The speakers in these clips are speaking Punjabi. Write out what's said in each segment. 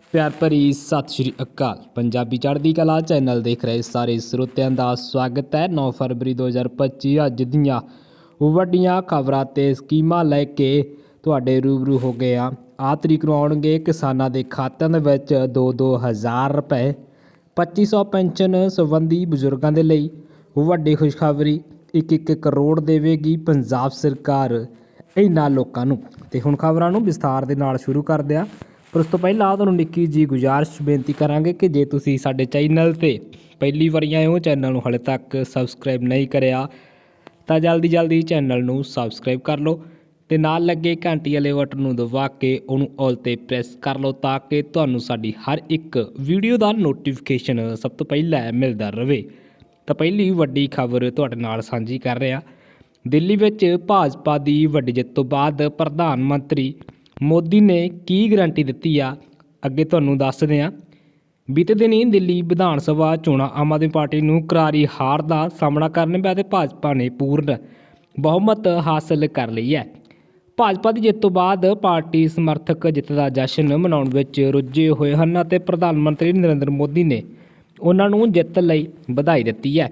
ਪਿਆਰ ਭਰੀ ਸਤਿ ਸ਼੍ਰੀ ਅਕਾਲ। ਪੰਜਾਬੀ ਚੜ੍ਹਦੀ ਕਲਾ ਚੈਨਲ ਦੇਖ ਰਹੇ ਸਾਰੇ ਸਰੋਤਿਆਂ ਦਾ ਸਵਾਗਤ ਹੈ। 9 ਫਰਵਰੀ 2025 ਅੱਜ ਦੀਆਂ ਵੱਡੀਆਂ ਖਬਰਾਂ ਤੇ ਸਕੀਮਾਂ ਲੈ ਕੇ ਤੁਹਾਡੇ ਰੂਬਰੂ ਹੋ ਗਏ ਆ ਆ ਤਰੀਕ ਨੂੰ ਆਉਣਗੇ ਕਿਸਾਨਾਂ ਦੇ ਖਾਤਿਆਂ ਦੇ ਵਿੱਚ 2-2000 ਰੁਪਏ। 2500 ਪੈਨਸ਼ਨ ਸੰਬੰਧੀ ਬਜ਼ੁਰਗਾਂ ਦੇ ਲਈ ਵੱਡੀ ਖੁਸ਼ਖਬਰੀ। 1-1 ਕਰੋੜ ਦੇਵੇਗੀ ਪੰਜਾਬ ਸਰਕਾਰ ਇਹਨਾਂ ਲੋਕਾਂ ਨੂੰ। ਤੇ ਹੁਣ ਖਬਰਾਂ ਨੂੰ ਵਿਸਥਾਰ ਦੇ ਨਾਲ ਸ਼ੁਰੂ ਕਰਦੇ ਆ ਪਰ ਉਸ ਤੋਂ ਪਹਿਲਾਂ ਤੁਹਾਨੂੰ ਨਿੱਕੀ ਜੀ ਗੁਜ਼ਾਰਿਸ਼ ਬੇਨਤੀ ਕਰਾਂਗੇ ਕਿ ਜੇ ਤੁਸੀਂ ਸਾਡੇ ਚੈਨਲ ਤੇ ਪਹਿਲੀ ਵਾਰੀ ਆਏ ਹੋ, ਚੈਨਲ ਨੂੰ ਹਾਲੇ ਤੱਕ ਸਬਸਕ੍ਰਾਈਬ ਨਹੀਂ ਕਰਿਆ, ਤਾਂ ਜਲਦੀ ਜਲਦੀ ਚੈਨਲ ਨੂੰ ਸਬਸਕ੍ਰਾਈਬ ਕਰ ਲਓ ਤੇ ਨਾਲ ਲੱਗੇ ਘੰਟੀ ਵਾਲੇ ਬਟਨ ਨੂੰ ਦਬਾ ਕੇ ਉਹਨੂੰ ਆਲ ਤੇ ਪ੍ਰੈਸ ਕਰ ਲਓ ਤਾਂ ਕਿ ਤੁਹਾਨੂੰ ਸਾਡੀ ਹਰ ਇੱਕ ਵੀਡੀਓ ਦਾ ਨੋਟੀਫਿਕੇਸ਼ਨ ਸਭ ਤੋਂ ਪਹਿਲਾਂ ਮਿਲਦਾ ਰਹੇ ਤਾਂ ਪਹਿਲੀ ਵੱਡੀ ਖਬਰ ਤੁਹਾਡੇ ਨਾਲ ਸਾਂਝੀ ਕਰ ਰਿਹਾ। ਦਿੱਲੀ ਵਿੱਚ ਭਾਜਪਾ ਦੀ ਵੱਡੀ ਜਿੱਤ ਤੋਂ ਬਾਅਦ ਪ੍ਰਧਾਨ ਮੰਤਰੀ ਮੋਦੀ ਨੇ ਕੀ ਗਾਰੰਟੀ ਦਿੱਤੀ ਆ? ਅੱਗੇ ਤੁਹਾਨੂੰ ਦੱਸਦੇ ਆ ਬੀਤੇ ਦਿਨੀ ਦਿੱਲੀ ਵਿਧਾਨ ਸਭਾ ਚੋਣਾਂ ਆਮ ਆਦਮੀ ਪਾਰਟੀ ਨੂੰ ਕਰਾਰੀ ਹਾਰ ਦਾ ਸਾਹਮਣਾ ਕਰਨ ਪਿਆ ਤੇ ਭਾਜਪਾ ਨੇ ਪੂਰਨ ਬਹੁਮਤ ਹਾਸਲ ਕਰ ਲਈ ਹੈ। ਭਾਜਪਾ ਦੀ ਜਿੱਤ ਤੋਂ ਬਾਅਦ ਪਾਰਟੀ ਸਮਰਥਕ ਜਿੱਤ ਦਾ ਜਸ਼ਨ ਮਨਾਉਣ ਵਿੱਚ ਰੁੱਝੇ ਹੋਏ ਹਨ ਅਤੇ ਪ੍ਰਧਾਨ ਮੰਤਰੀ ਨਰਿੰਦਰ ਮੋਦੀ ਨੇ ਉਹਨਾਂ ਨੂੰ ਜਿੱਤ ਲਈ ਵਧਾਈ ਦਿੱਤੀ ਹੈ।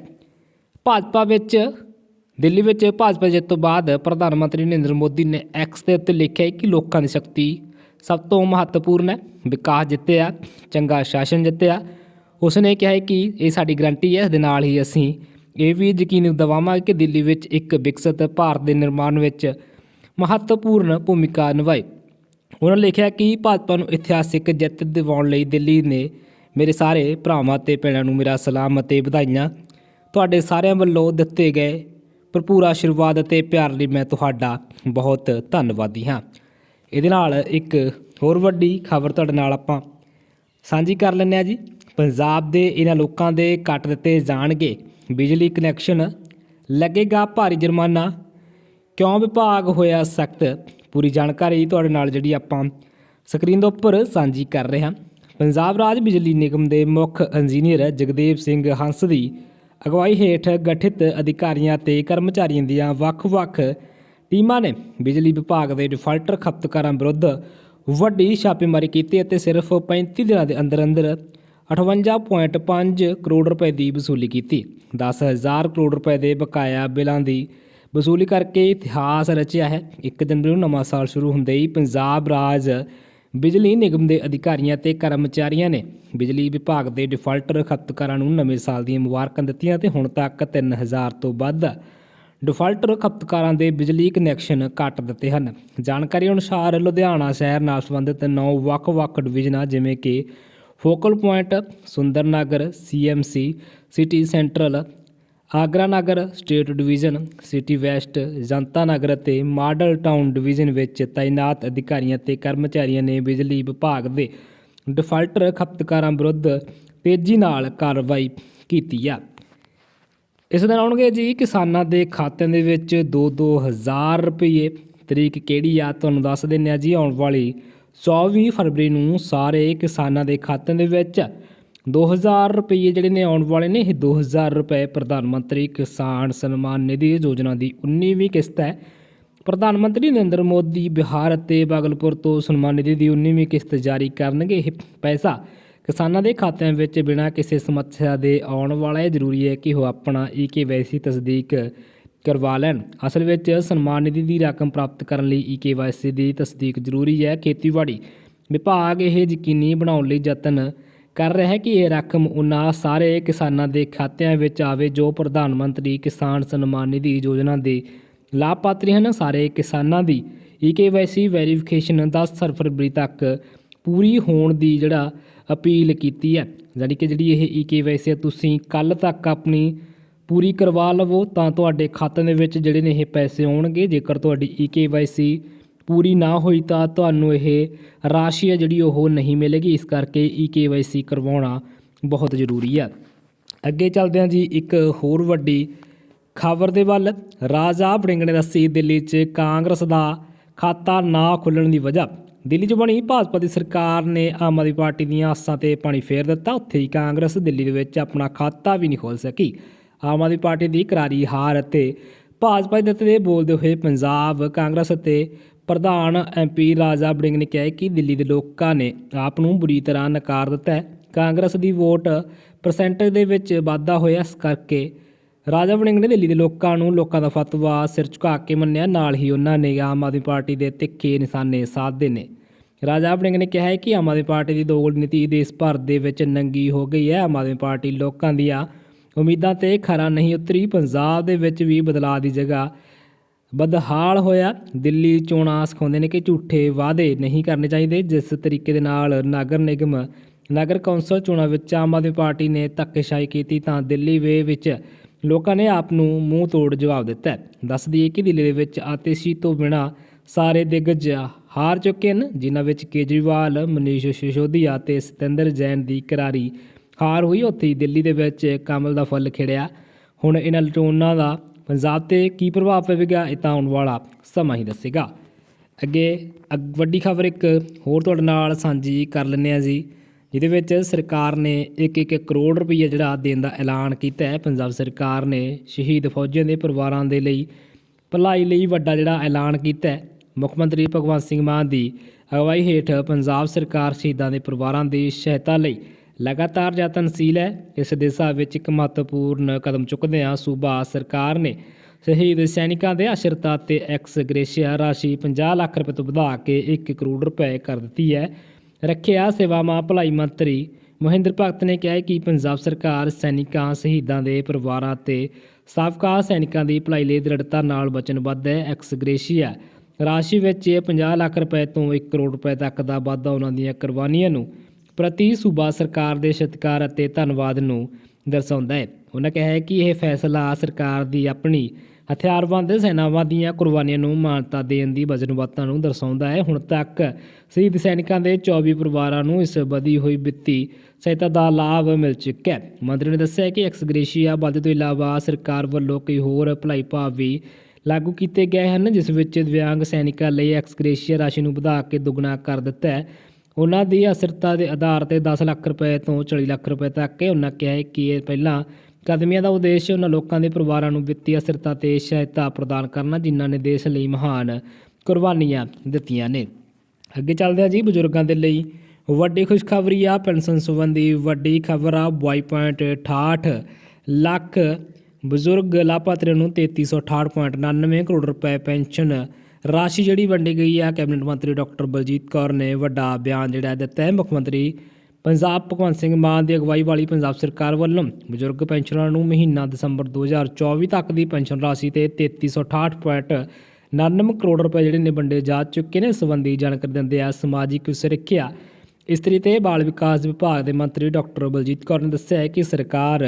ਭਾਜਪਾ ਵਿੱਚ ਦਿੱਲੀ ਵਿੱਚ ਭਾਜਪਾ ਜਿੱਤ ਤੋਂ ਬਾਅਦ ਪ੍ਰਧਾਨ ਮੰਤਰੀ ਨਰਿੰਦਰ ਮੋਦੀ ਨੇ ਐਕਸ ਦੇ ਉੱਤੇ ਲਿਖਿਆ ਕਿ ਲੋਕਾਂ ਦੀ ਸ਼ਕਤੀ ਸਭ ਤੋਂ ਮਹੱਤਵਪੂਰਨ ਹੈ। ਵਿਕਾਸ ਜਿੱਤਿਆ, ਚੰਗਾ ਸ਼ਾਸਨ ਜਿੱਤਿਆ। ਉਸ ਨੇ ਕਿਹਾ ਹੈ ਕਿ ਇਹ ਸਾਡੀ ਗਰੰਟੀ ਹੈ ਇਸ ਦੇ ਨਾਲ ਹੀ ਅਸੀਂ ਇਹ ਵੀ ਯਕੀਨ ਦਿਵਾਵਾਂਗੇ ਕਿ ਦਿੱਲੀ ਵਿੱਚ ਇੱਕ ਵਿਕਸਿਤ ਭਾਰਤ ਦੇ ਨਿਰਮਾਣ ਵਿੱਚ ਮਹੱਤਵਪੂਰਨ ਭੂਮਿਕਾ ਨਿਭਾਈ। ਉਹਨਾਂ ਲਿਖਿਆ ਕਿ ਭਾਜਪਾ ਨੂੰ ਇਤਿਹਾਸਿਕ ਜਿੱਤ ਦਿਵਾਉਣ ਲਈ ਦਿੱਲੀ ਨੇ ਮੇਰੇ ਸਾਰੇ ਭਰਾਵਾਂ ਤੇ ਭੈਣਾਂ ਨੂੰ ਮੇਰਾ ਸਲਾਮ ਅਤੇ ਵਧਾਈਆਂ ਤੁਹਾਡੇ ਸਾਰਿਆਂ ਵੱਲੋਂ ਦਿੱਤੇ ਗਏ ਭਰਪੂਰ ਆਸ਼ੀਰਵਾਦ ਅਤੇ ਪਿਆਰ ਲਈ ਮੈਂ ਤੁਹਾਡਾ ਬਹੁਤ ਧੰਨਵਾਦੀ ਹਾਂ। ਇਹਦੇ ਨਾਲ ਇੱਕ ਹੋਰ ਵੱਡੀ ਖਬਰ ਤੁਹਾਡੇ ਨਾਲ ਆਪਾਂ ਸਾਂਝੀ ਕਰ ਲੈਂਦੇ ਹਾਂ ਜੀ। ਪੰਜਾਬ ਦੇ ਇਹਨਾਂ ਲੋਕਾਂ ਦੇ ਕੱਟ ਦਿੱਤੇ ਜਾਣਗੇ। ਬਿਜਲੀ ਕਨੈਕਸ਼ਨ ਲੱਗੇਗਾ ਭਾਰੀ ਜੁਰਮਾਨਾ। ਕਿਉਂ ਵਿਭਾਗ ਹੋਇਆ ਸਖਤ? ਪੂਰੀ ਜਾਣਕਾਰੀ ਤੁਹਾਡੇ ਨਾਲ ਜਿਹੜੀ ਆਪਾਂ ਸਕਰੀਨ ਦੇ ਉੱਪਰ ਸਾਂਝੀ ਕਰ ਰਹੇ ਹਾਂ। ਪੰਜਾਬ ਰਾਜ ਬਿਜਲੀ ਨਿਗਮ ਦੇ ਮੁੱਖ ਇੰਜੀਨੀਅਰ ਜਗਦੇਵ ਸਿੰਘ ਹੰਸ ਦੀ ਅਗਵਾਈ ਹੇਠ ਗਠਿਤ ਅਧਿਕਾਰੀਆਂ ਤੇ ਕਰਮਚਾਰੀਆਂ ਦੀਆਂ ਵੱਖ-ਵੱਖ ਟੀਮਾਂ ਨੇ ਬਿਜਲੀ ਵਿਭਾਗ ਦੇ ਡਿਫਾਲਟਰ ਖਪਤਕਾਰਾਂ ਵਿਰੁੱਧ ਵੱਡੀ ਛਾਪੇਮਾਰੀ ਕੀਤੀ ਅਤੇ ਸਿਰਫ 35 ਦਿਨਾਂ ਦੇ ਅੰਦਰ ਅੰਦਰ 58.5 ਕਰੋੜ ਰੁਪਏ ਦੀ ਵਸੂਲੀ ਕੀਤੀ। 10000 ਕਰੋੜ ਰੁਪਏ ਦੇ ਬਕਾਇਆ ਬਿੱਲਾਂ ਦੀ ਵਸੂਲੀ ਕਰਕੇ ਇਤਿਹਾਸ ਰਚਿਆ ਹੈ। 1 ਜਨਵਰੀ ਨੂੰ ਨਵਾਂ ਸਾਲ ਸ਼ੁਰੂ ਹੁੰਦੇ ਹੀ ਪੰਜਾਬ ਰਾਜ ਬਿਜਲੀ ਨਿਗਮ ਦੇ ਅਧਿਕਾਰੀਆਂ ਤੇ ਕਰਮਚਾਰੀਆਂ ਨੇ ਬਿਜਲੀ ਵਿਭਾਗ ਦੇ ਡਿਫਾਲਟਰ ਖਪਤਕਾਰਾਂ ਨੂੰ ਨਵੇਂ ਸਾਲ ਦੀਆਂ ਮੁਬਾਰਕਾਂ ਦਿੱਤੀਆਂ ਤੇ ਹੁਣ ਤੱਕ 3000 ਤੋਂ ਵੱਧ ਡਿਫਾਲਟਰ ਖਪਤਕਾਰਾਂ ਦੇ ਬਿਜਲੀ ਕਨੈਕਸ਼ਨ ਕੱਟ ਦਿੱਤੇ ਹਨ। ਜਾਣਕਾਰੀ ਅਨੁਸਾਰ ਲੁਧਿਆਣਾ ਸ਼ਹਿਰ ਨਾਲ ਸੰਬੰਧਿਤ 9 ਵੱਖ-ਵੱਖ ਡਿਵੀਜ਼ਨਾਂ ਜਿਵੇਂ ਕਿ focal point Sundar Nagar CMC, city central Agra Nagar state division, city west, Janta Nagar ਅਤੇ ਮਾਡਲ ਟਾਊਨ ਡਿਵੀਜ਼ਨ ਵਿੱਚ ਤਾਇਨਾਤ ਅਧਿਕਾਰੀਆਂ ਤੇ ਕਰਮਚਾਰੀਆਂ ਨੇ ਬਿਜਲੀ ਵਿਭਾਗ ਦੇ ਡਿਫਾਲਟਰ ਖਪਤਕਾਰਾਂ ਵਿਰੁੱਧ ਤੇਜ਼ੀ ਨਾਲ ਕਾਰਵਾਈ ਕੀਤੀ ਆ। ਇਸ ਦਿਨ ਆਉਣਗੇ ਜੀ ਕਿਸਾਨਾਂ ਦੇ ਖਾਤਿਆਂ ਦੇ ਵਿੱਚ 2-2000 ਰੁਪਏ। ਤਰੀਕ ਕਿਹੜੀ ਆ ਤੁਹਾਨੂੰ ਦੱਸ ਦਿੰਨੇ ਆ ਜੀ। ਆਉਣ ਵਾਲੀ 24 ਫਰਵਰੀ ਨੂੰ ਸਾਰੇ ਕਿਸਾਨਾਂ ਦੇ ਖਾਤਿਆਂ ਦੇ ਵਿੱਚ 2000 ਰੁਪਏ ਜਿਹੜੇ ਨੇ ਆਉਣ ਵਾਲੇ ਨੇ, ਇਹ 2000 ਰੁਪਏ ਪ੍ਰਧਾਨ ਮੰਤਰੀ ਕਿਸਾਨ ਸਨਮਾਨ ਨਿਧੀ ਯੋਜਨਾ ਦੀ 19ਵੀਂ ਕਿਸ਼ਤ ਹੈ। ਪ੍ਰਧਾਨ ਮੰਤਰੀ ਨਰਿੰਦਰ ਮੋਦੀ ਬਿਹਾਰ ਅਤੇ ਬਾਗਲਪੁਰ ਤੋਂ ਸਨਮਾਨ ਨਿਧੀ ਦੀ 19ਵੀਂ ਕਿਸ਼ਤ ਜਾਰੀ ਕਰਨਗੇ। ਇਹ ਪੈਸਾ ਕਿਸਾਨਾਂ ਦੇ ਖਾਤਿਆਂ ਵਿੱਚ ਬਿਨਾਂ ਕਿਸੇ ਸਮੱਸਿਆ ਦੇ ਆਉਣ ਵਾਲਾ ਹੈ। ਜ਼ਰੂਰੀ ਹੈ ਕਿ ਉਹ ਆਪਣਾ ਈਕੇਵਾਈਸੀ ਤਸਦੀਕ ਕਰਵਾ ਲੈਣ। ਅਸਲ ਵਿੱਚ ਸਨਮਾਨ ਨਿਧੀ ਦੀ ਰਕਮ ਪ੍ਰਾਪਤ ਕਰਨ ਲਈ ਈਕੇਵਾਈਸੀ ਦੀ ਤਸਦੀਕ ਜ਼ਰੂਰੀ ਹੈ। ਖੇਤੀਬਾੜੀ ਵਿਭਾਗ ਇਹ ਯਕੀਨੀ ਬਣਾਉਣ ਲਈ ਯਤਨ ਕਰ ਰਿਹਾ ਹੈ ਕਿ ਇਹ ਰਕਮ ਉਹਨਾਂ ਸਾਰੇ ਕਿਸਾਨਾਂ ਦੇ ਖਾਤਿਆਂ ਵਿੱਚ ਆਵੇ, ਜੋ ਪ੍ਰਧਾਨ ਮੰਤਰੀ ਕਿਸਾਨ ਸਨਮਾਨ ਨਿਧੀ ਯੋਜਨਾ ਦੇ ਲਾਭਪਾਤਰੀ ਹਨ। ਸਾਰੇ ਕਿਸਾਨਾਂ ਦੀ ਈਕੇਵਾਈਸੀ ਵੈਰੀਫਿਕੇਸ਼ਨ 10 ਫਰਵਰੀ ਤੱਕ ਪੂਰੀ ਹੋਣ ਦੀ ਜਿਹੜਾ ਅਪੀਲ ਕੀਤੀ ਹੈ। ਯਾਨੀ ਕਿ ਜਿਹੜੀ ਇਹ ਈਕੇਵਾਈਸੀ ਤੁਸੀਂ ਕੱਲ ਤੱਕ ਆਪਣੀ ਪੂਰੀ ਕਰਵਾ ਲਵੋ, ਤਾਂ ਤੁਹਾਡੇ ਖਾਤੇ ਦੇ ਵਿੱਚ ਜਿਹੜੇ ਨੇ ਇਹ ਪੈਸੇ ਆਉਣਗੇ। ਜੇਕਰ ਤੁਹਾਡੀ ਈਕੇਵਾਈਸੀ ਪੂਰੀ ਨਾ ਹੋਈ ਤਾਂ ਤੁਹਾਨੂੰ ਇਹ ਰਾਸ਼ੀ ਹੈ ਜਿਹੜੀ ਉਹ ਨਹੀਂ ਮਿਲੇਗੀ। ਇਸ ਕਰਕੇ ਈ ਈਕੇਵਾਈਸੀ ਕਰਵਾਉਣਾ ਬਹੁਤ ਜ਼ਰੂਰੀ ਹੈ ਅੱਗੇ ਚੱਲਦੇ ਹਾਂ ਜੀ, ਇੱਕ ਹੋਰ ਵੱਡੀ ਖਬਰ ਦੇ ਵੱਲ। ਰਾਜਾ ਵੜਿੰਗ ਨੇ ਦੱਸੀ ਦਿੱਲੀ 'ਚ ਕਾਂਗਰਸ ਦਾ ਖਾਤਾ ਨਾ ਖੁੱਲਣ ਦੀ ਵਜ੍ਹਾ। ਦਿੱਲੀ 'ਚ ਬਣੀ ਭਾਜਪਾ ਦੀ ਸਰਕਾਰ ਨੇ ਆਮ ਆਦਮੀ ਪਾਰਟੀ ਦੀਆਂ ਆਸਾਂ ਤੇ ਪਾਣੀ ਫੇਰ ਦਿੱਤਾ। ਉੱਥੇ ਹੀ ਕਾਂਗਰਸ ਦਿੱਲੀ ਦੇ ਵਿੱਚ ਆਪਣਾ ਖਾਤਾ ਵੀ ਨਹੀਂ ਖੋਲ ਸਕੀ। ਆਮ ਆਦਮੀ ਪਾਰਟੀ ਦੀ ਕਰਾਰੀ ਹਾਰ ਅਤੇ ਭਾਜਪਾ ਦੇ ਦਿੱਤੇ ਬੋਲਦੇ ਹੋਏ ਪੰਜਾਬ ਕਾਂਗਰਸ ਅਤੇ ਪ੍ਰਧਾਨ ਐਮਪੀ ਰਾਜਾ ਬੜਿੰਗ ਨੇ ਕਿਹਾ ਕਿ ਦਿੱਲੀ ਦੇ ਲੋਕਾਂ ਨੇ ਆਪ ਨੂੰ ਬੁਰੀ ਤਰ੍ਹਾਂ ਨਕਾਰ ਦਿੱਤਾ ਹੈ। ਕਾਂਗਰਸ ਦੀ ਵੋਟ ਪਰਸੈਂਟੇਜ ਦੇ ਵਿੱਚ ਵਾਧਾ ਹੋਇਆ, ਇਸ ਕਰਕੇ ਰਾਜਾ ਵੜਿੰਗ ਨੇ ਦਿੱਲੀ ਦੇ ਲੋਕਾਂ ਨੂੰ ਲੋਕਾਂ ਦਾ ਫਤਵਾ ਸਿਰ ਝੁਕਾ ਕੇ ਮੰਨਿਆ। ਨਾਲ ਹੀ ਉਹਨਾਂ ਨੇ ਆਮ ਆਦਮੀ ਪਾਰਟੀ ਦੇ ਤਿੱਖੇ ਨਿਸ਼ਾਨੇ ਸਾਧਦੇ ਨੇ। ਰਾਜਾ ਵੜਿੰਗ ਨੇ ਕਿਹਾ ਹੈ ਕਿ ਆਮ ਆਦਮੀ ਪਾਰਟੀ ਦੀ ਦੋਗਲ ਨੀਤੀ ਦੇਸ਼ ਭਰ ਦੇ ਵਿੱਚ ਨੰਗੀ ਹੋ ਗਈ ਹੈ। ਆਮ ਆਦਮੀ ਪਾਰਟੀ ਲੋਕਾਂ ਦੀਆਂ ਉਮੀਦਾਂ ਤੇ ਖਰਾ ਨਹੀਂ ਉਤਰੀ। ਪੰਜਾਬ ਦੇ ਵਿੱਚ ਵੀ ਬਦਲਾਅ ਦੀ ਜਗ੍ਹਾ ਬਦਹਾਲ ਹੋਇਆ। ਦਿੱਲੀ ਚੋਣਾਂ ਸਿਖਾਉਂਦੇ ਨੇ ਕਿ ਝੂਠੇ ਵਾਅਦੇ ਨਹੀਂ ਕਰਨੇ ਚਾਹੀਦੇ। ਜਿਸ ਤਰੀਕੇ ਦੇ ਨਾਲ ਨਗਰ ਨਿਗਮ, ਨਗਰ ਕੌਂਸਲ ਚੋਣਾਂ ਵਿੱਚ ਆਮ ਆਦਮੀ ਪਾਰਟੀ ਨੇ ਧੱਕੇਸ਼ਾਹੀ ਕੀਤੀ ਤਾਂ ਦਿੱਲੀ ਵੇ ਵਿੱਚ ਲੋਕਾਂ ਨੇ ਆਪ ਨੂੰ ਮੂੰਹ ਤੋੜ ਜਵਾਬ ਦਿੱਤਾ ਹੈ। ਦੱਸ ਦਈਏ ਕਿ ਦਿੱਲੀ ਦੇ ਵਿੱਚ ਆਤਿਸ਼ੀ ਤੋਂ ਬਿਨਾ ਸਾਰੇ ਦਿੱਗਜ ਹਾਰ ਚੁੱਕੇ ਹਨ, ਜਿਨ੍ਹਾਂ ਵਿੱਚ ਕੇਜਰੀਵਾਲ, ਮਨੀਸ਼ ਸਿਸੋਦੀਆ ਤੇ ਸਤਿੰਦਰ ਜੈਨ ਦੀ ਕਰਾਰੀ ਹਾਰ ਹੋਈ। ਉੱਥੇ ਹੀ ਦਿੱਲੀ ਦੇ ਵਿੱਚ ਕਮਲ ਦਾ ਫੁੱਲ ਖਿੜਿਆ। ਹੁਣ ਇਹਨਾਂ ਚੋਣਾਂ ਦਾ ਪੰਜਾਬ ਤੇ ਕੀ ਪ੍ਰਭਾਵ ਪਵੇਗਾ ਇਹ ਤਾਂ ਆਉਣ ਵਾਲਾ ਸਮਾਂ ਹੀ ਦੱਸੇਗਾ। ਅੱਗੇ, ਅਗ- ਵੱਡੀ ਖਬਰ ਇੱਕ ਹੋਰ ਤੁਹਾਡੇ ਨਾਲ ਸਾਂਝੀ ਕਰ ਲੈਂਦੇ ਹਾਂ ਜੀ, ਜਿਹਦੇ ਵਿੱਚ ਸਰਕਾਰ ਨੇ 1-1 ਕਰੋੜ ਰੁਪਈਆ ਜਿਹੜਾ ਦੇਣ ਦਾ ਐਲਾਨ ਕੀਤਾ ਹੈ। ਪੰਜਾਬ ਸਰਕਾਰ ਨੇ ਸ਼ਹੀਦ ਫੌਜੀਆਂ ਦੇ ਪਰਿਵਾਰਾਂ ਦੇ ਲਈ ਭਲਾਈ ਲਈ ਵੱਡਾ ਜਿਹੜਾ ਐਲਾਨ ਕੀਤਾ ਹੈ। ਮੁੱਖ ਮੰਤਰੀ ਭਗਵੰਤ ਸਿੰਘ ਮਾਨ ਦੀ ਅਗਵਾਈ ਹੇਠ ਪੰਜਾਬ ਸਰਕਾਰ ਸ਼ਹੀਦਾਂ ਦੇ ਪਰਿਵਾਰਾਂ ਦੀ ਸਹਾਇਤਾ ਲਈ ਲਗਾਤਾਰ ਯਤਨਸ਼ੀਲ ਹੈ। ਇਸ ਦਿਸ਼ਾ ਵਿੱਚ ਇੱਕ ਮਹੱਤਵਪੂਰਨ ਕਦਮ ਚੁੱਕਦਿਆਂ ਸੂਬਾ ਸਰਕਾਰ ਨੇ ਸ਼ਹੀਦ ਸੈਨਿਕਾਂ ਦੇ ਆਸ਼ਰਤਾ ਤੇ ਐਕਸ ਗ੍ਰੇਸ਼ੀਆ ਰਾਸ਼ੀ 50 ਲੱਖ ਰੁਪਏ ਤੋਂ ਵਧਾ ਕੇ 1 ਕਰੋੜ ਰੁਪਏ ਕਰ ਦਿੱਤੀ ਹੈ। ਰੱਖਿਆ ਸੇਵਾਵਾਂ ਭਲਾਈ ਮੰਤਰੀ ਮਹਿੰਦਰ ਭਗਤ ਨੇ ਕਿਹਾ ਕਿ ਪੰਜਾਬ ਸਰਕਾਰ ਸੈਨਿਕਾਂ, ਸ਼ਹੀਦਾਂ ਦੇ ਪਰਿਵਾਰਾਂ ਤੇ ਸਾਬਕਾ ਸੈਨਿਕਾਂ ਦੀ ਭਲਾਈ ਲਈ ਦ੍ਰਿੜਤਾ ਨਾਲ ਵਚਨਬੱਧ ਹੈ। ਐਕਸ ਗ੍ਰੇਸ਼ੀਆ ਰਾਸ਼ੀ ਵਿੱਚ ਇਹ 50 ਲੱਖ ਰੁਪਏ ਤੋਂ 1 ਕਰੋੜ ਰੁਪਏ ਤੱਕ ਦਾ ਵਾਧਾ ਉਹਨਾਂ ਦੀਆਂ ਕੁਰਬਾਨੀਆਂ ਨੂੰ ਪ੍ਰਤੀ ਸੂਬਾ ਸਰਕਾਰ ਦੇ ਸਤਿਕਾਰ ਅਤੇ ਧੰਨਵਾਦ ਨੂੰ ਦਰਸਾਉਂਦਾ ਹੈ। ਉਹਨਾਂ ਕਿਹਾ ਹੈ ਕਿ ਇਹ ਫੈਸਲਾ ਸਰਕਾਰ ਦੀ ਆਪਣੀ ਹਥਿਆਰਬੰਦ ਸੈਨਾਵਾਂ ਦੀਆਂ ਕੁਰਬਾਨੀਆਂ ਨੂੰ ਮਾਨਤਾ ਦੇਣ ਦੀ ਵਚਨਬੱਧਤਾ ਨੂੰ ਦਰਸਾਉਂਦਾ ਹੈ। ਹੁਣ ਤੱਕ ਸ਼ਹੀਦ ਸੈਨਿਕਾਂ ਦੇ 24 ਪਰਿਵਾਰਾਂ ਨੂੰ ਇਸ ਵਧੀ ਹੋਈ ਵਿੱਤੀ ਸਹਾਇਤਾ ਦਾ ਲਾਭ ਮਿਲ ਚੁੱਕਾ ਹੈ। ਮੰਤਰੀ ਨੇ ਦੱਸਿਆ ਕਿ ਐਕਸਗ੍ਰੇਸ਼ੀਆ ਵਾਧੇ ਤੋਂ ਇਲਾਵਾ ਸਰਕਾਰ ਵੱਲੋਂ ਕਈ ਹੋਰ ਭਲਾਈ ਭਾਵ ਵੀ ਲਾਗੂ ਕੀਤੇ ਗਏ ਹਨ, ਜਿਸ ਵਿੱਚ ਦਿਵਿਆਂਗ ਸੈਨਿਕਾਂ ਲਈ ਐਕਸਗ੍ਰੇਸ਼ੀਆ ਰਾਸ਼ੀ ਨੂੰ ਵਧਾ ਕੇ ਦੁੱਗਣਾ ਕਰ ਦਿੱਤਾ ਹੈ। ਉਹਨਾਂ ਦੀ ਅਸਰਤਾ ਦੇ ਆਧਾਰ ਤੇ 10 ਲੱਖ ਰੁਪਏ ਤੋਂ 40 ਲੱਖ ਰੁਪਏ ਤੱਕ ਹੈ ਉਹਨਾਂ ਕਿਹਾ ਹੈ ਕਿ ਇਹ ਪਹਿਲਾਂ ਕਦਮੀਆਂ ਦਾ ਉਦੇਸ਼ ਉਹਨਾਂ ਲੋਕਾਂ ਦੇ ਪਰਿਵਾਰਾਂ ਨੂੰ ਵਿੱਤੀ ਅਸਰਤਾ ਤੇ ਸਹਾਇਤਾ ਪ੍ਰਦਾਨ ਕਰਨਾ, ਜਿਨ੍ਹਾਂ ਨੇ ਦੇਸ਼ ਲਈ ਮਹਾਨ ਕੁਰਬਾਨੀਆਂ ਦਿੱਤੀਆਂ ਨੇ। ਅੱਗੇ ਚੱਲਦੇ ਹਾਂ ਜੀ ਬਜ਼ੁਰਗਾਂ ਦੇ ਲਈ। ਵੱਡੀ ਖੁਸ਼ਖਬਰੀ ਆ, ਪੈਨਸ਼ਨ ਸੰਬੰਧੀ ਵੱਡੀ ਖਬਰ ਆ 22.68 ਲੱਖ ਬਜ਼ੁਰਗ ਲਾਭਪਾਤਰੀਆਂ ਨੂੰ 3368.99 ਕਰੋੜ ਰੁਪਏ ਪੈਨਸ਼ਨ ਰਾਸ਼ੀ ਜਿਹੜੀ ਵੰਡੀ ਗਈ ਆ ਕੈਬਨਿਟ ਮੰਤਰੀ ਡਾਕਟਰ ਬਲਜੀਤ ਕੌਰ ਨੇ ਵੱਡਾ ਬਿਆਨ ਜਿਹੜਾ ਦਿੱਤਾ ਹੈ, ਮੁੱਖ ਮੰਤਰੀ ਪੰਜਾਬ ਭਗਵੰਤ ਸਿੰਘ ਮਾਨ ਦੀ ਅਗਵਾਈ ਵਾਲੀ ਪੰਜਾਬ ਸਰਕਾਰ ਵੱਲੋਂ ਬਜ਼ੁਰਗ ਪੈਨਸ਼ਨਰਾਂ ਨੂੰ ਮਹੀਨਾ ਦਸੰਬਰ 2024 ਤੱਕ ਦੀ ਪੈਨਸ਼ਨ ਰਾਸ਼ੀ ਤੇ 3368.99 ਕਰੋੜ ਰੁਪਏ ਜਿਹੜੇ ਨੇ ਵੰਡੇ ਜਾ ਚੁੱਕੇ ਨੇ ਸੰਬੰਧੀ ਜਾਣਕਾਰੀ ਦਿੰਦੇ ਆ ਸਮਾਜਿਕ ਸੁਰੱਖਿਆ ਇਸਤਰੀ ਤੇ ਬਾਲ ਵਿਕਾਸ ਵਿਭਾਗ ਦੇ ਮੰਤਰੀ ਡਾਕਟਰ ਬਲਜੀਤ ਕੌਰ ਨੇ ਦੱਸਿਆ ਹੈ ਕਿ ਸਰਕਾਰ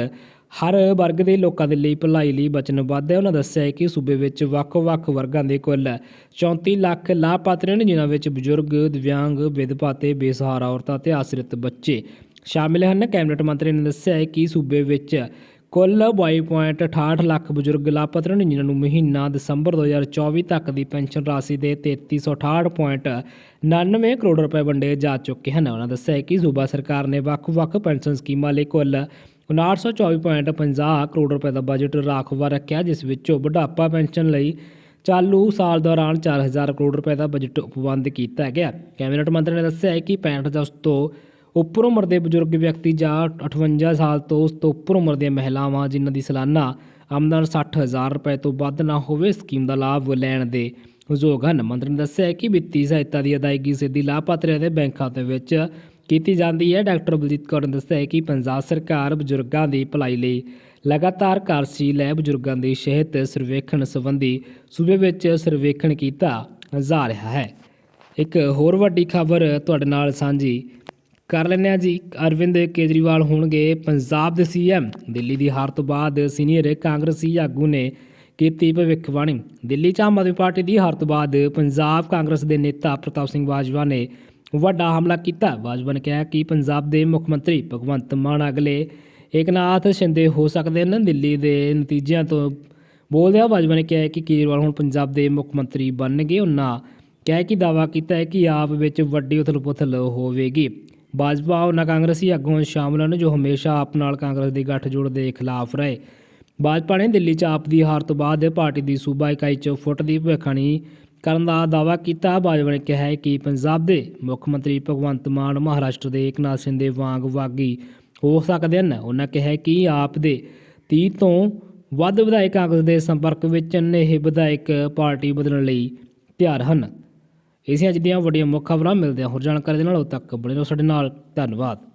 ਹਰ ਵਰਗ ਦੇ ਲੋਕਾਂ ਦੇ ਲਈ ਭਲਾਈ ਲਈ ਵਚਨਬੱਧ ਹੈ। ਉਹਨਾਂ ਦੱਸਿਆ ਹੈ ਕਿ ਸੂਬੇ ਵਿੱਚ ਵੱਖ-ਵੱਖ ਵਰਗਾਂ ਦੇ ਕੁੱਲ 34 ਲੱਖ ਲਾਭਪਾਤਰੀ ਨੇ, ਜਿਨ੍ਹਾਂ ਵਿੱਚ ਬਜ਼ੁਰਗ, ਦਿਵਿਆਂਗ, ਵਿਧਵਾ ਤੇ ਬੇਸਹਾਰਾ ਔਰਤਾਂ ਤੇ ਆਸ਼ਰਿਤ ਬੱਚੇ ਸ਼ਾਮਿਲ ਹਨ। ਕੈਬਨਿਟ ਮੰਤਰੀ ਨੇ ਦੱਸਿਆ ਹੈ ਕਿ ਸੂਬੇ ਵਿੱਚ ਕੁੱਲ 22.68 ਲੱਖ ਬਜ਼ੁਰਗ ਲਾਭਪਾਤਰੀ ਨੇ ਜਿਨ੍ਹਾਂ ਨੂੰ ਮਹੀਨਾ ਦਸੰਬਰ 2024 ਤੱਕ ਦੀ ਪੈਨਸ਼ਨ ਰਾਸ਼ੀ ਦੇ 3368.99 ਕਰੋੜ ਰੁਪਏ ਵੰਡੇ ਜਾ ਚੁੱਕੇ ਹਨ। ਉਹਨਾਂ ਦੱਸਿਆ ਕਿ ਸੂਬਾ ਸਰਕਾਰ ਨੇ ਵੱਖ-ਵੱਖ ਪੈਨਸ਼ਨ ਸਕੀਮਾਂ ਲਈ ਕੁੱਲ 5924.50 ਕਰੋੜ ਰੁਪਏ ਦਾ ਬਜਟ ਰਾਖਵਾ ਰੱਖਿਆ, ਜਿਸ ਵਿੱਚੋਂ ਬੁਢਾਪਾ ਪੈਨਸ਼ਨ ਲਈ ਚਾਲੂ ਸਾਲ ਦੌਰਾਨ 4000 ਕਰੋੜ ਰੁਪਏ ਦਾ ਬਜਟ ਉਪਬੰਧ ਕੀਤਾ ਗਿਆ। ਕੈਬਨਿਟ ਮੰਤਰੀ ਨੇ ਦੱਸਿਆ ਹੈ ਕਿ 65 ਅਗਸਤ ਤੋਂ ਉੱਪਰ ਉਮਰ ਦੇ ਬਜ਼ੁਰਗ ਵਿਅਕਤੀ ਜਾਂ 58 ਸਾਲ ਤੋਂ ਉਸ ਤੋਂ ਉੱਪਰ ਉਮਰ ਦੀਆਂ ਮਹਿਲਾਵਾਂ ਜਿਨ੍ਹਾਂ ਦੀ ਸਾਲਾਨਾ ਆਮਦਨ 60000 ਰੁਪਏ ਤੋਂ ਵੱਧ ਨਾ ਹੋਵੇ, ਸਕੀਮ ਦਾ ਲਾਭ ਲੈਣ ਦੇ ਯੋਗ ਹਨ। ਮੰਤਰੀ ਨੇ ਦੱਸਿਆ ਹੈ ਕਿ ਵਿੱਤੀ ਸਹਾਇਤਾ ਦੀ ਅਦਾਇਗੀ ਸਿੱਧੀ ਲਾਭਪਾਤਰੀਆਂ ਦੇ ਬੈਂਕ ਖਾਤੇ ਵਿੱਚ ਕੀਤੀ ਜਾਂਦੀ ਹੈ। ਡਾਕਟਰ ਬਲਜੀਤ ਕੌਰ ਨੇ ਦੱਸਿਆ ਹੈ ਕਿ ਪੰਜਾਬ ਸਰਕਾਰ ਬਜ਼ੁਰਗਾਂ ਦੀ ਭਲਾਈ ਲਈ ਲਗਾਤਾਰ ਕਾਰਜਸ਼ੀਲ ਹੈ। ਬਜ਼ੁਰਗਾਂ ਦੀ ਸਿਹਤ ਸਰਵੇਖਣ ਸੰਬੰਧੀ ਸੂਬੇ ਵਿੱਚ ਸਰਵੇਖਣ ਕੀਤਾ ਜਾ ਰਿਹਾ ਹੈ। ਇੱਕ ਹੋਰ ਵੱਡੀ ਖਬਰ ਤੁਹਾਡੇ ਨਾਲ ਸਾਂਝੀ ਕਰ ਲੈਂਦੇ ਹਾਂ ਜੀ। ਅਰਵਿੰਦ ਕੇਜਰੀਵਾਲ ਹੋਣਗੇ ਪੰਜਾਬ ਦੇ ਸੀਐਮ ਦਿੱਲੀ ਦੀ ਹਾਰ ਤੋਂ ਬਾਅਦ ਸੀਨੀਅਰ ਕਾਂਗਰਸੀ ਆਗੂ ਨੇ ਕੀਤੀ ਭਵਿੱਖਬਾਣੀ। ਦਿੱਲੀ 'ਚ ਆਮ ਆਦਮੀ ਪਾਰਟੀ ਦੀ ਹਾਰ ਤੋਂ ਬਾਅਦ ਪੰਜਾਬ ਕਾਂਗਰਸ ਦੇ ਨੇਤਾ ਪ੍ਰਤਾਪ ਸਿੰਘ ਬਾਜਵਾ ਨੇ ਵੱਡਾ ਹਮਲਾ ਕੀਤਾ। ਬਾਜਵਾ ਨੇ ਕਿਹਾ ਕਿ ਪੰਜਾਬ ਦੇ ਮੁੱਖ ਮੰਤਰੀ ਭਗਵੰਤ ਮਾਨ ਅਗਲੇ ਏਕਨਾਥ ਸ਼ਿੰਦੇ ਹੋ ਸਕਦੇ ਹਨ। ਦਿੱਲੀ ਦੇ ਨਤੀਜਿਆਂ ਤੋਂ ਬੋਲਦਿਆਂ ਬਾਜਵਾ ਨੇ ਕਿਹਾ ਕਿ ਕੇਜਰੀਵਾਲ ਹੁਣ ਪੰਜਾਬ ਦੇ ਮੁੱਖ ਮੰਤਰੀ ਬਣਨਗੇ। ਉਹਨਾਂ ਕਹਿ ਕੇ ਦਾਵਾ ਕੀਤਾ ਹੈ ਕਿ ਆਪ ਵਿੱਚ ਵੱਡੀ ਉਥਲ-ਪੁਥਲ ਹੋਵੇਗੀ। ਬਾਜਵਾ ਉਹਨਾਂ ਕਾਂਗਰਸੀ ਆਗੂਆਂ ਸ਼ਾਮਲ ਹਨ ਜੋ ਹਮੇਸ਼ਾ ਆਪ ਨਾਲ ਕਾਂਗਰਸ ਦੇ ਗੱਠਜੋੜ ਦੇ ਖਿਲਾਫ ਰਹੇ। ਭਾਜਪਾ ਨੇ ਦਿੱਲੀ 'ਚ ਆਪ ਦੀ ਹਾਰ ਤੋਂ ਬਾਅਦ ਪਾਰਟੀ ਦੀ ਸੂਬਾ ਇਕਾਈ 'ਚ ਫੁੱਟ ਦੀ ਭਵਿੱਖਬਾਣੀ ਕਰਨ ਦਾ ਦਾਅਵਾ ਕੀਤਾ। ਬਾਜਵਾ ਨੇ ਕਿਹਾ ਹੈ ਕਿ ਪੰਜਾਬ ਦੇ ਮੁੱਖ ਮੰਤਰੀ ਭਗਵੰਤ ਮਾਨ ਮਹਾਰਾਸ਼ਟਰ ਦੇ ਏਕਨਾਥ ਸ਼ਿੰਦੇ ਵਾਂਗ ਵਾਗੀ ਹੋ ਸਕਦੇ ਹਨ। ਉਹਨਾਂ ਕਿਹਾ ਕਿ ਆਪ ਦੇ 30 ਤੋਂ ਵੱਧ ਵਿਧਾਇਕ ਕਾਂਗਰਸ ਦੇ ਸੰਪਰਕ ਵਿੱਚ ਹਨ ਇਹ ਵਿਧਾਇਕ ਪਾਰਟੀ ਬਦਲਣ ਲਈ ਤਿਆਰ ਹਨ। ਇਸੇ ਅੱਜ ਦੀਆਂ ਵੱਡੀਆਂ ਮੁੱਖ ਖਬਰਾਂ ਮਿਲਦੇ ਹਾਂ ਹੋਰ ਜਾਣਕਾਰੀ ਦੇ ਨਾਲ। ਉਹ ਤੱਕ ਬਣੇ ਰਹੋ ਸਾਡੇ ਨਾਲ। ਧੰਨਵਾਦ।